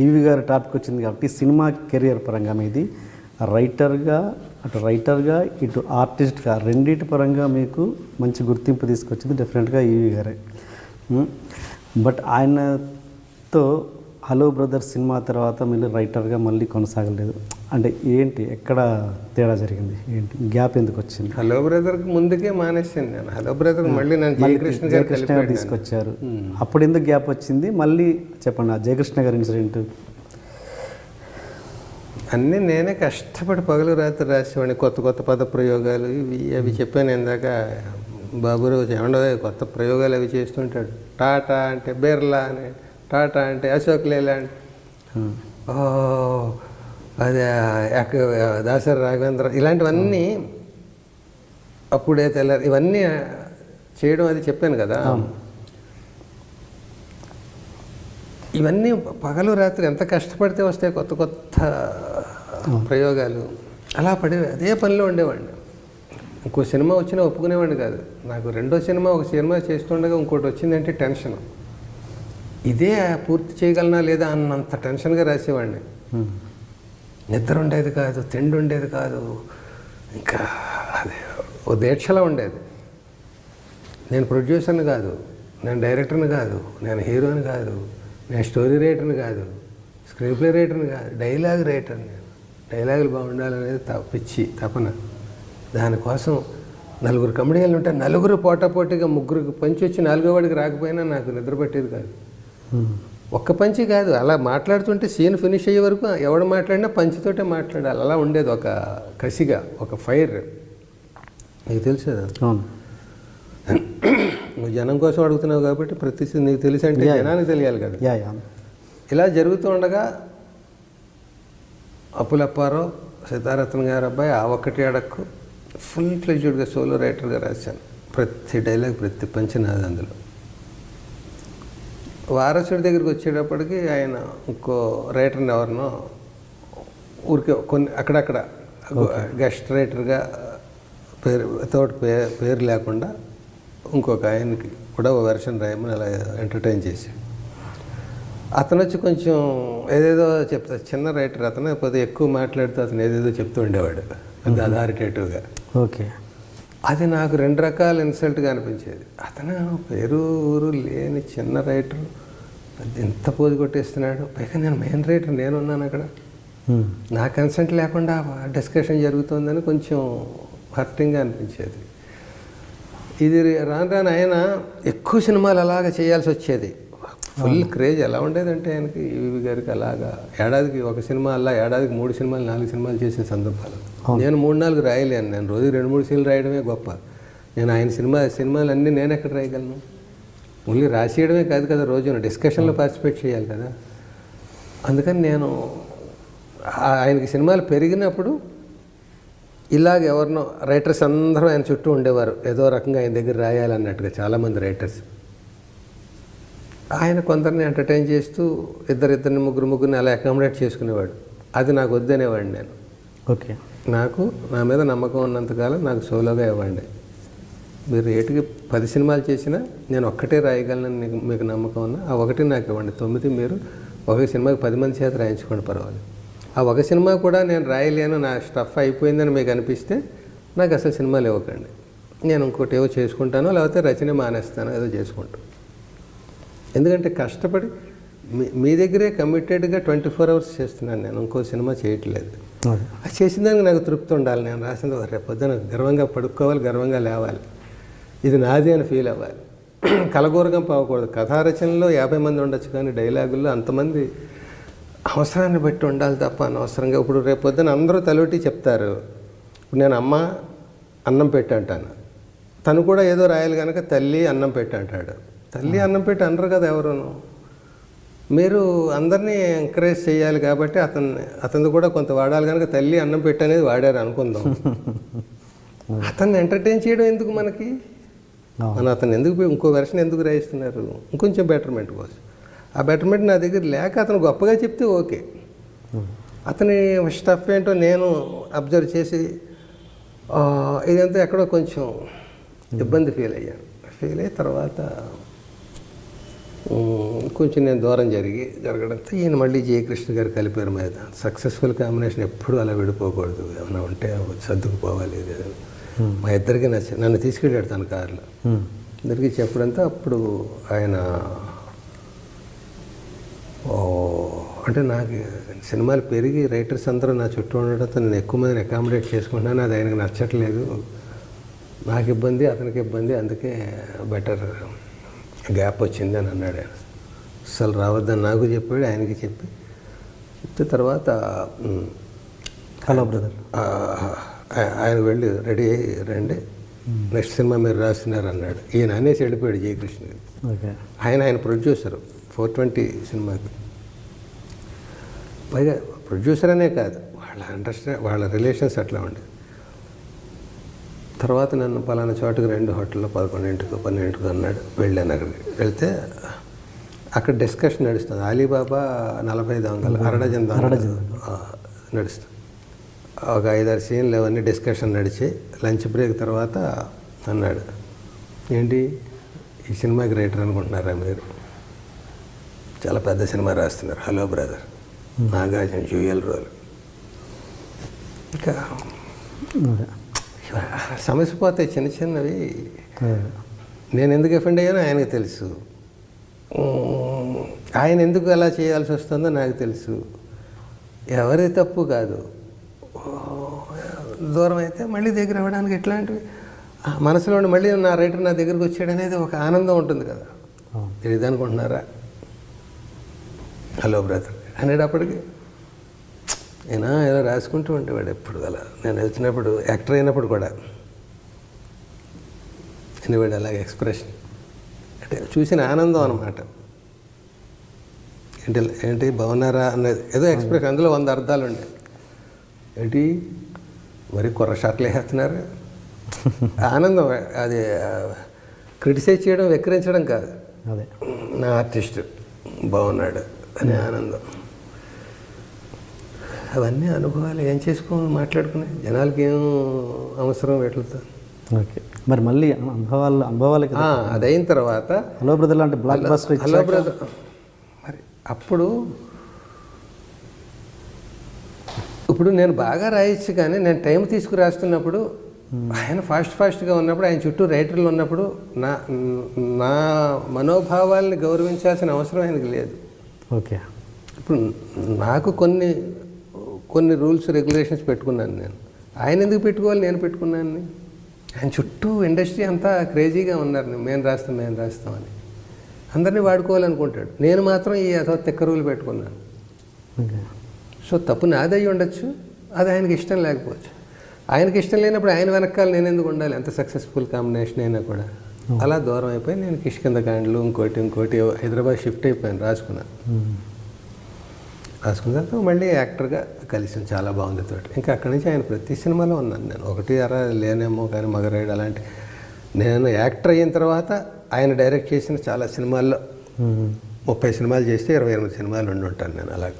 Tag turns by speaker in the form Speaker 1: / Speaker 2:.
Speaker 1: ఈవి గారి టాపిక్ వచ్చింది కాబట్టి సినిమా కెరియర్ పరంగా మీది. రైటర్గా అటు రైటర్గా ఇటు ఆర్టిస్ట్గా రెండింటి పరంగా మీకు మంచి గుర్తింపు తీసుకొచ్చింది డెఫినెట్గా ఈవి గారే. బట్ ఆయనతో హలో బ్రదర్ సినిమా తర్వాత మీరు రైటర్గా మళ్ళీ కొనసాగలేదు. అంటే ఏంటి ఎక్కడ తేడా జరిగింది? ఏంటి గ్యాప్ ఎందుకు వచ్చింది?
Speaker 2: హలో బ్రదర్కి ముందుకే మానేసాను నేను. హలో బ్రదర్ మళ్ళీ నన్ను జయకృష్ణ గారు
Speaker 1: జయకృష్ణ గారు
Speaker 2: కలిపాడు
Speaker 1: తీసుకొచ్చారు. అప్పుడు ఎందుకు గ్యాప్ వచ్చింది? మళ్ళీ చెప్పండి ఆ జయకృష్ణ గారి ఇన్సిడెంట్
Speaker 2: అన్నీ నేనే కష్టపడి పగలు రాత్రి రాసేవాడిని. కొత్త కొత్త పద ప్రయోగాలు ఇవి అవి చెప్పాను ఇందాక. బాబురావు ఏమండో కొత్త ప్రయోగాలు అవి చేస్తుంటాడు టాటా అంటే బిర్లా అని టాటా అంటే అశోక్ లేలాండ్. అదే దాసరి రాఘవేంద్ర ఇలాంటివన్నీ అప్పుడే తెల్లారి ఇవన్నీ చేయడం అది చెప్పాను కదా. ఇవన్నీ పగలు రాత్రి ఎంత కష్టపడితే వస్తాయి కొత్త కొత్త ప్రయోగాలు. అలా పడే అదే పనిలో ఉండేవాడిని. ఇంకో సినిమా వచ్చినా ఒప్పుకునేవాడిని కాదు. నాకు రెండో సినిమా ఒక సినిమా చేస్తుండగా ఇంకోటి వచ్చిందంటే టెన్షన్. ఇదే పూర్తి చేయగలనా లేదా అన్నంత టెన్షన్గా రాసేవాడిని. నిద్ర ఉండేది కాదు తిండి ఉండేది కాదు ఇంకా అదే ఓ దీక్షలా ఉండేది. నేను ప్రొడ్యూసర్ని కాదు నేను డైరెక్టర్ని కాదు నేను హీరోని కాదు నేను స్టోరీ రైటర్ని కాదు స్క్రీన్ ప్లే రైటర్ని కాదు డైలాగ్ రైటర్ నేను. డైలాగులు బాగుండాలనేది త- పిచ్చి తపన. దానికోసం నలుగురు కమెడియన్లు ఉంటే నలుగురు పోటాపోటీగా ముగ్గురికి పంచి వచ్చి నాలుగో వాడికి రాకపోయినా నాకు నిద్ర పట్టేది కాదు. ఒక్క పంచి కాదు అలా మాట్లాడుతుంటే సీన్ ఫినిష్ అయ్యే వరకు ఎవడు మాట్లాడినా పంచితోటే మాట్లాడాలి. అలా ఉండేది ఒక కసిగా ఒక ఫైర్. నీకు తెలుసు నువ్వు జనం కోసం అడుగుతున్నావు కాబట్టి ప్రతి నీకు తెలిసి అంటే. జనానికి తెలియాలి కదా? ఇలా జరుగుతూ ఉండగా అప్పులప్పారావు సీతారత్న గారు అబ్బాయి ఆ ఒక్కటి అడక్కు ఫుల్ ఫ్లెజ్డ్గా సోలో రైటర్గా రాశాను. ప్రతి డైలాగ్ ప్రతి పంచి నాది అందులో. వారసుడి దగ్గరికి వచ్చేటప్పటికి ఆయన ఇంకో రైటర్ని ఎవరినో ఊరికే కొన్ని అక్కడక్కడ గెస్ట్ రైటర్గా పేరు తోటి పే పేరు లేకుండా ఇంకొక ఆయనకి కూడా ఓ వెర్షన్ రాయమని అలా ఎంటర్టైన్ చేసి అతను వచ్చి కొంచెం ఏదేదో చెప్తా చిన్న రైటర్ అతను కొద్దిగా ఎక్కువ మాట్లాడుతూ అతను ఏదేదో చెప్తూ ఉండేవాడు. పెద్ద అథారిటేటివ్గా
Speaker 1: ఓకే.
Speaker 2: అది నాకు రెండు రకాల ఇన్సల్ట్గా అనిపించేది. అతను పేరు ఊరు లేని చిన్న రైటర్. ఎంత పోజు కొట్టేస్తున్నాడు. పైగా నేను మెయిన్ రైటర్ నేను ఉన్నాను అక్కడ. నా కన్సెంట్ లేకుండా డిస్కషన్ జరుగుతుందని కొంచెం హర్టింగ్గా అనిపించేది. ఇది రాను రాను ఆయన ఎక్కువ సినిమాలు అలాగ చేయాల్సి వచ్చేది. ఫుల్ క్రేజ్ ఎలా ఉండేదంటే ఆయనకి ఈవి గారికి అలాగా. ఏడాదికి ఒక సినిమా అలా ఏడాదికి మూడు సినిమాలు నాలుగు సినిమాలు చేసిన సందర్భాలు. నేను మూడు నాలుగు రాయలేను. నేను రోజు రెండు మూడు సీన్లు రాయడమే గొప్ప. నేను ఆయన సినిమా సినిమాలన్నీ నేను ఎక్కడ రాయగలను? ఓన్లీ రాసేయడమే కాదు కదా రోజు డిస్కషన్లో పార్టిసిపేట్ చేయాలి కదా. అందుకని నేను ఆయనకి సినిమాలు పెరిగినప్పుడు ఇలాగ ఎవరినో రైటర్స్ అందరూ ఆయన చుట్టూ ఉండేవారు. ఏదో రకంగా ఆయన దగ్గర రాయాలన్నట్టుగా చాలామంది రైటర్స్. ఆయన కొందరిని ఎంటర్టైన్ చేస్తూ ఇద్దరిద్దరిని ముగ్గురు ముగ్గురిని అలా అకామిడేట్ చేసుకునేవాడు. అది నాకు వద్దనేవాడిని నేను.
Speaker 1: ఓకే.
Speaker 2: నాకు నా మీద నమ్మకం ఉన్నంతకాలం నాకు సోలోగా ఇవ్వండి. మీరు ఏటికి పది సినిమాలు చేసినా నేను ఒక్కటే రాయగలను మీకు మీకు నమ్మకం ఉన్నా ఆ ఒకటి నాకు ఇవ్వండి. తొమ్మిది మీరు ఒక సినిమాకి పది మంది చేత రాయించుకోండి పర్వాలేదు. ఆ ఒక సినిమా కూడా నేను రాయలేను నా స్టఫ్ అయిపోయిందని మీకు అనిపిస్తే నాకు అసలు సినిమాలు ఇవ్వకండి. నేను ఇంకోటి ఏవో చేసుకుంటాను లేకపోతే రచన మానేస్తాను ఏదో చేసుకుంటాను. ఎందుకంటే కష్టపడి మీ మీ దగ్గరే కమిటెడ్గా ట్వంటీ ఫోర్ అవర్స్ చేస్తున్నాను నేను. ఇంకో సినిమా చేయట్లేదు. అది చేసిన దానికి నాకు తృప్తి ఉండాలి. నేను రాసింది రేపు పొద్దున గర్వంగా పడుకోవాలి గర్వంగా లేవాలి. ఇది నాది అని ఫీల్ అవ్వాలి. కలగూరగా పోకూడదు కథా రచనలో యాభై మంది ఉండొచ్చు కానీ డైలాగుల్లో అంతమంది అవసరాన్ని బట్టి ఉండాలి తప్ప అనవసరంగా ఇప్పుడు రేపు పొద్దున అందరూ తలొట్టి చెప్తారు. ఇప్పుడు నేను అమ్మ అన్నం పెట్టి అంటాను తను కూడా ఏదో రాయాలి కనుక తల్లి అన్నం పెట్టి అంటాడు తల్లి అన్నం పెట్టి అనరు కదా ఎవరును. మీరు అందరినీ ఎంకరేజ్ చేయాలి కాబట్టి అతన్ని అతను కూడా కొంత వాడాలి కనుక తల్లి అన్నం పెట్టి అనేది వాడారు అనుకుందాం. అతన్ని ఎంటర్టైన్ చేయడం ఎందుకు మనకి. మన అతను ఎందుకు ఇంకో వెర్షన్ ఎందుకు రాయిస్తున్నారు? ఇంకొంచెం బెటర్మెంట్ కోసం. ఆ బెటర్మెంట్ నా దగ్గర లేక అతను గొప్పగా చెప్తే ఓకే. అతని స్టఫ్ ఏంటో నేను అబ్జర్వ్ చేసి ఇదంతా ఎక్కడో కొంచెం ఇబ్బంది ఫీల్ అయ్యాను. ఫీల్ అయిన తర్వాత కొంచెం నేను దూరం జరిగి జరగడంతో ఈయన మళ్ళీ జయకృష్ణ గారు కలిపారు మీద సక్సెస్ఫుల్ కాంబినేషన్ ఎప్పుడు అలా విడిపోకూడదు. ఏమైనా ఉంటే సర్దుకుపోవాలి. మా ఇద్దరికి నచ్చ నన్ను తీసుకెళ్ళాడు తన కారులో. ఇద్దరికి చెప్పడంతో అప్పుడు ఆయన ఓ అంటే నాకు సినిమాలు పెరిగి రైటర్స్ అందరూ నా చుట్టూ ఉండడంతో నేను ఎక్కువ మందిని అకామిడేట్ చేసుకుంటున్నాను. అది ఆయనకు నచ్చట్లేదు. నాకు ఇబ్బంది అతనికి ఇబ్బంది. అందుకే బెటర్ గ్యాప్ వచ్చింది అని అన్నాడు ఆయన. అసలు రావద్దని నాకు చెప్పాడు ఆయనకి చెప్పి. చెప్తే తర్వాత
Speaker 1: హలో బ్రదర్.
Speaker 2: ఆయన వెళ్ళి రెడీ అయ్యి రండి. నెక్స్ట్ సినిమా మీరు రాస్తున్నారు అన్నాడు. ఈయన అనేసి వెళ్ళిపోయాడు జయకృష్ణ. ఆయన ఆయన ప్రొడ్యూసర్ ఫోర్ ట్వంటీ సినిమాకి. పైగా ప్రొడ్యూసర్ అనే కాదు వాళ్ళ అండర్స్టాండ్ వాళ్ళ రిలేషన్స్ అట్లా ఉండే తర్వాత నన్ను పలానా చోటుకు రెండు హోటల్లో పదకొండింటికి పన్నెండింటికి అన్నాడు. వెళ్ళాను అక్కడికి. వెళ్తే అక్కడ డిస్కషన్ నడుస్తుంది. అలీబాబా నలభై దొంగలు అరడజన్ దొంగలు నడుస్తుంది ఒక ఐదారు సీన్లు అవన్నీ డిస్కషన్ నడిచి లంచ్ బ్రేక్ తర్వాత అన్నాడు. ఏంటి? ఈ సినిమాకి రైటర్ అనుకుంటున్నారా మీరు? చాలా పెద్ద సినిమా రాస్తున్నారు. Hello brother. Nagarjuna dual role ఇంకా
Speaker 1: అదే
Speaker 2: సమస్య పోతాయి చిన్న చిన్నవి. నేను ఎందుకు ఎఫెండ్ అయ్యానో ఆయనకు తెలుసు. ఆయన ఎందుకు అలా చేయాల్సి వస్తుందో నాకు తెలుసు. ఎవరి తప్పు కాదు. దూరం అయితే మళ్ళీ దగ్గర అవ్వడానికి ఎట్లాంటివి? మనసులో ఉండి మళ్ళీ నా రైటర్ నా దగ్గరికి వచ్చాడు అనేది ఒక ఆనందం ఉంటుంది కదా. ఇది అనుకుంటున్నారా హలో బ్రదర్. అనేటప్పటికి అయినా ఏదో రాసుకుంటూ ఉండేవాడు ఎప్పుడు అలా. నేను వెళ్తున్నప్పుడు యాక్టర్ అయినప్పుడు కూడా. అనేవాడు అలాగే ఎక్స్ప్రెషన్. అంటే చూసిన ఆనందం అనమాట ఏంటి ఏంటి బాగున్నారా అన్నది. ఏదో ఎక్స్ప్రెషన్ అందులో వంద అర్థాలు ఉండే. ఏంటి మరి కుర్ర షర్ట్లు వేస్తున్నారు? ఆనందం అది క్రిటిసైజ్ చేయడం వెక్కిరించడం కాదు.
Speaker 1: అదే.
Speaker 2: నా ఆర్టిస్ట్ బాగున్నాడు అనే ఆనందం. అవన్నీ అనుభవాలు ఏం చేసుకోమని మాట్లాడుకునే జనాలకి ఏం అవసరం వీటితో
Speaker 1: ఓకే. మరి మళ్ళీ అనుభవాలు అనుభవాలకి
Speaker 2: ఆ, అదైన తర్వాత
Speaker 1: హలో బ్రదర్ లాంటి బ్లాక్ బస్టర్
Speaker 2: హలో బ్రదర్. మరి అప్పుడు ఇప్పుడు నేను బాగా రాయొచ్చు కానీ నేను టైం తీసుకు రాస్తున్నప్పుడు ఆయన ఫాస్ట్ ఫాస్ట్గా ఉన్నప్పుడు ఆయన చుట్టూ రైటర్లు ఉన్నప్పుడు నా నా మనోభావాల్ని గౌరవించాల్సిన అవసరం ఆయనకి లేదు.
Speaker 1: ఓకే.
Speaker 2: ఇప్పుడు నాకు కొన్ని కొన్ని రూల్స్ రెగ్యులేషన్స్ పెట్టుకున్నాను నేను. ఆయన ఎందుకు పెట్టుకోవాలి? నేను పెట్టుకున్నాను ఆయన చుట్టూ ఇండస్ట్రీ అంతా క్రేజీగా ఉన్నారు. మేము రాస్తాం మేము రాస్తామని అందరినీ వాడుకోవాలనుకుంటాడు. నేను మాత్రం ఈ అథవ తిక్క రూల్ పెట్టుకున్నాను. సో తప్పు నాదై ఉండొచ్చు. అది ఆయనకి ఇష్టం లేకపోవచ్చు. ఆయనకి ఇష్టం లేనప్పుడు ఆయన వెనకాల నేను ఎందుకు ఉండాలి? ఎంత సక్సెస్ఫుల్ కాంబినేషన్ అయినా కూడా. అలా దూరం అయిపోయి నేను కిష్కింద కాండ్లు ఇంకోటి ఇంకోటి హైదరాబాద్ షిఫ్ట్ అయిపోయాను రాసుకున్నాను. రాసుకున్న తర్వాత మళ్ళీ యాక్టర్గా కలిసాను చాలా బాగుంది తోటి. ఇంకా అక్కడి నుంచి ఆయన ప్రతి సినిమాలో ఉన్నాను నేను. ఒకటి అరా లేనేమో కానీ మగరాయుడు అలాంటి నేను యాక్టర్ అయిన తర్వాత ఆయన డైరెక్ట్ చేసిన చాలా సినిమాల్లో. ముప్పై సినిమాలు చేస్తే ఇరవై ఎనిమిది సినిమాలు ఉండి ఉంటాను నేను అలాగే.